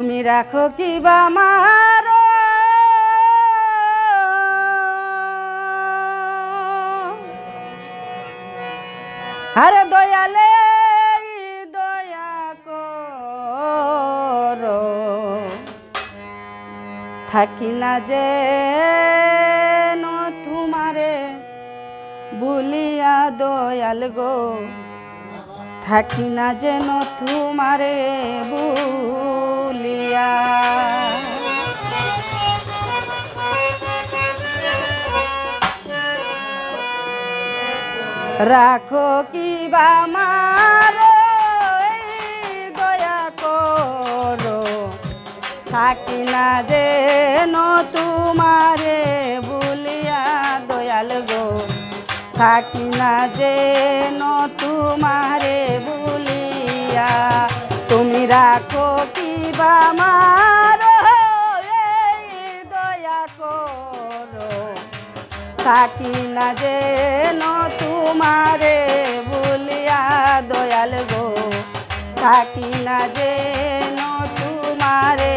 তুমি রাখো কি বা মারো? আরে দয়ালে দয়া করো। থাকি না যে তোমারে বলিয়া দয়াল গো। থাকি না যেন তোমারে রাখো কি বা দয়া করো। থাকি না যেন তোমারে বলিয়া দয়াল গো। থাকি না যেন তোমারে বলিয়া তুমি রাখো কি বা মারো এই দয়া করো থাকি না যেন তোমারে বলিয়া দয়াল গো। থাকি না যেন তোমারে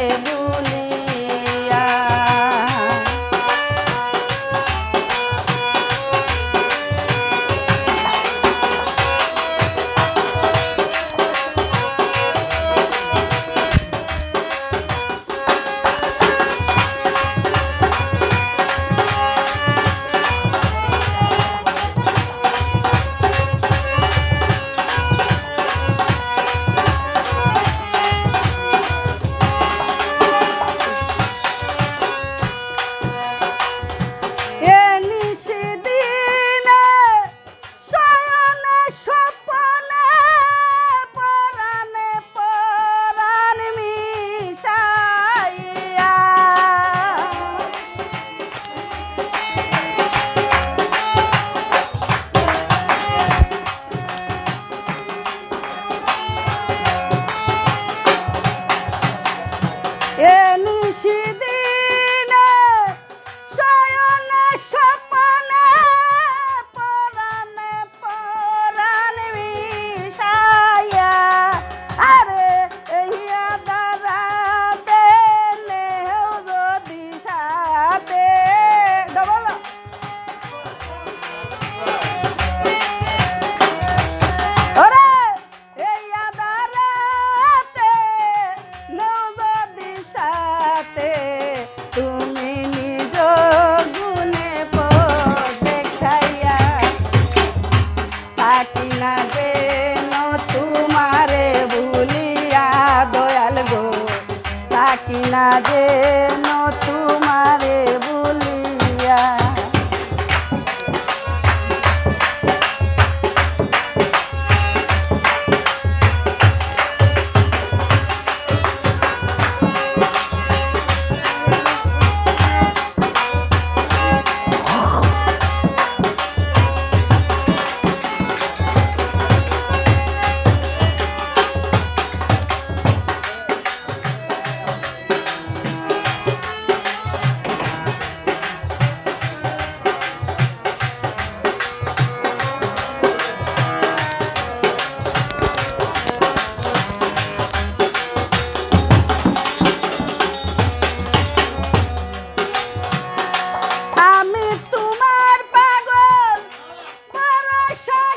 Yaşa!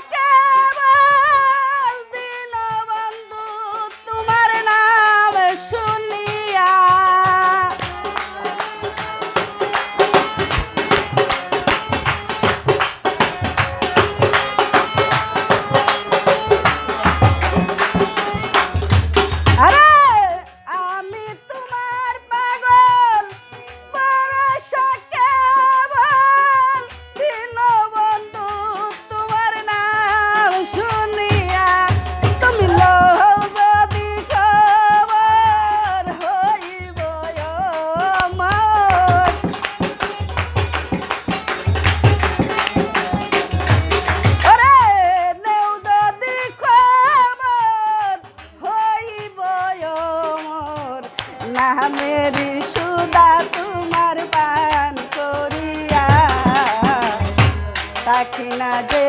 নামের সুদা তোমার পান করিয়া তাকি না যে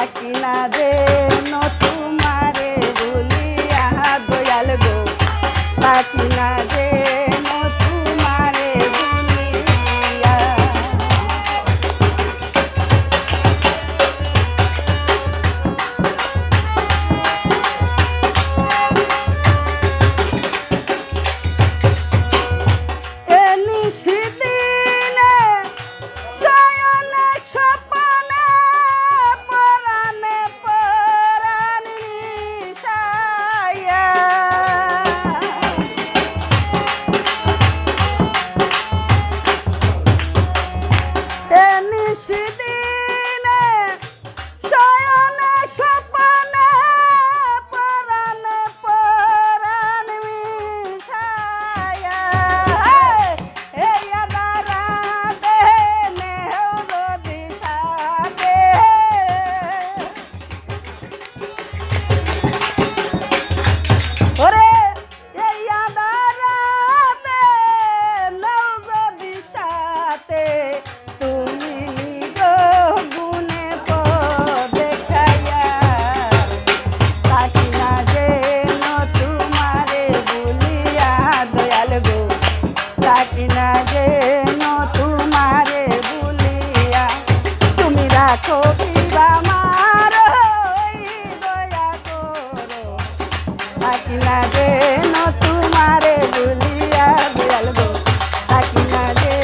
না যে তোমারে বলিয়া দয়াল গো। থাকি না যে থাকি না যে তোমারে বলিয়া দয়াল গো। থাকি না যে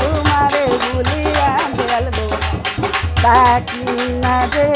তোমারে বলিয়া দয়াল গো। থাকি না যে